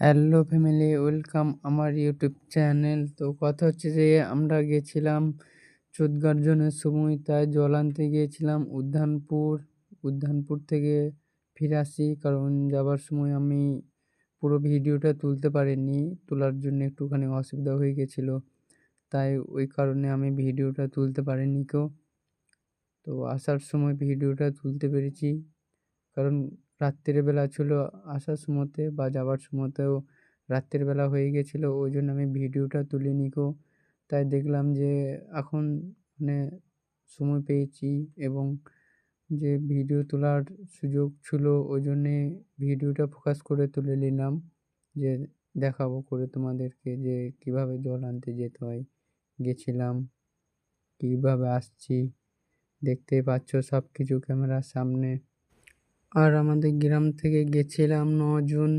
Hello family, welcome আমার YouTube channel. তো কথা হচ্ছে যে, আমরা গেছিলাম চোদ গর্জনের সময়, তাই জল আনতে গিয়েছিলাম উদ্যানপুর। উদ্যানপুর থেকে ফিরে আসি, কারণ যাবার সময় আমি পুরো ভিডিওটা তুলতে পারিনি, তোলার জন্য একটুখানি অসুবিধা হয়ে গেছিল। তাই ওই কারণে আমি ভিডিওটা তুলতে পারিনি কেউ তো আসার সময় ভিডিওটা তুলতে পেরেছি, কারণ রাত্রের বেলা ছিল, আসার সময়তে বা যাওয়ার সময়তেও রাত্রের বেলা হয়ে গেছিল, ওই জন্য আমি ভিডিওটা তুলিনি কো তাই দেখলাম যে এখন মানে সময় পেয়েছি এবং যে ভিডিও তোলার সুযোগ ছিল, ওই জন্যে ভিডিওটা ফোকাস করে তুলে নিলাম, যে দেখাবো করে তোমাদেরকে যে কীভাবে জল আনতে যেতে হয়। গেছিলাম, কীভাবে আসছি দেখতে পাচ্ছ সব কিছু ক্যামেরার সামনে। আর আমাদের গ্রাম থেকে গেছিলাম নজন।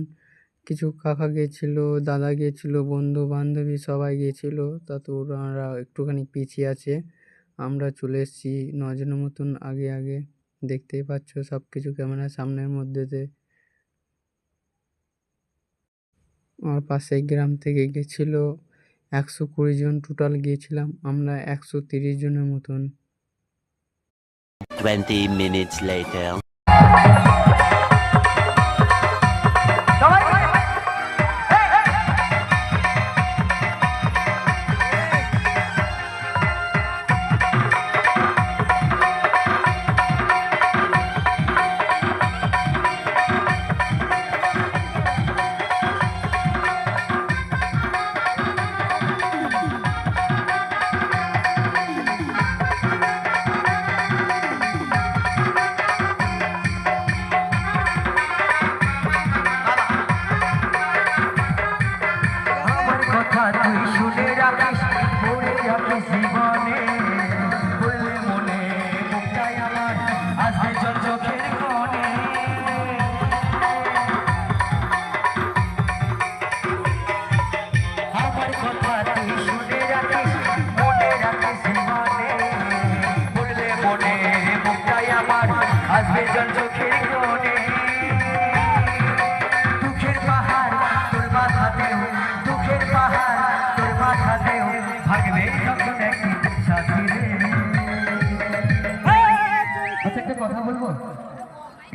কিছু কাকা গেছিল, দাদা গেছিল বন্ধু বান্ধবী সবাই গেছিল। তা তো ওনারা একটুখানি পিছিয়ে আছে। আমরা চলে এসেছি নজনের মতন আগে আগে। দেখতেই পাচ্ছ সব কিছু ক্যামেরার সামনের মধ্যেতে আমার পাশে গ্রাম থেকে গেছিল একশো কুড়ি জন টোটাল গিয়েছিলাম। আমরা একশো তিরিশ জনের মতন। 20 minutes later. আমার শুনে রাখিস মনে রাখিস জীবনে।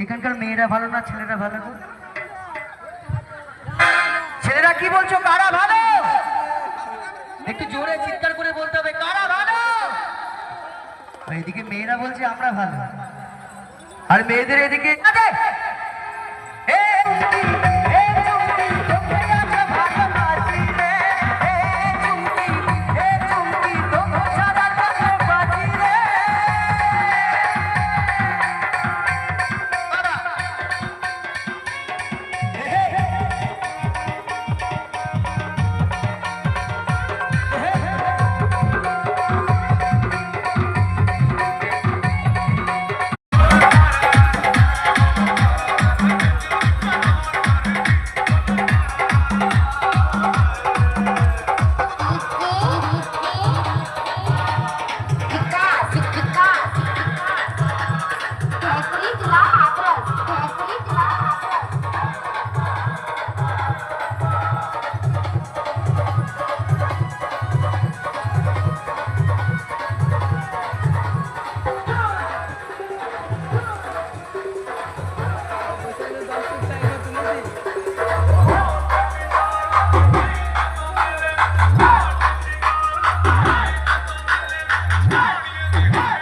এখানকার মেয়েরা ভালো না, ছেলেরা ভালো না? ছেলেরা কি বলছো? কারা ভালো? একটু জোরে চিৎকার করে বলতে হবে, কারা ভালো? এদিকে মেয়েরা বলছে, আমরা ভালো। আর মেয়েদের এদিকে Bye.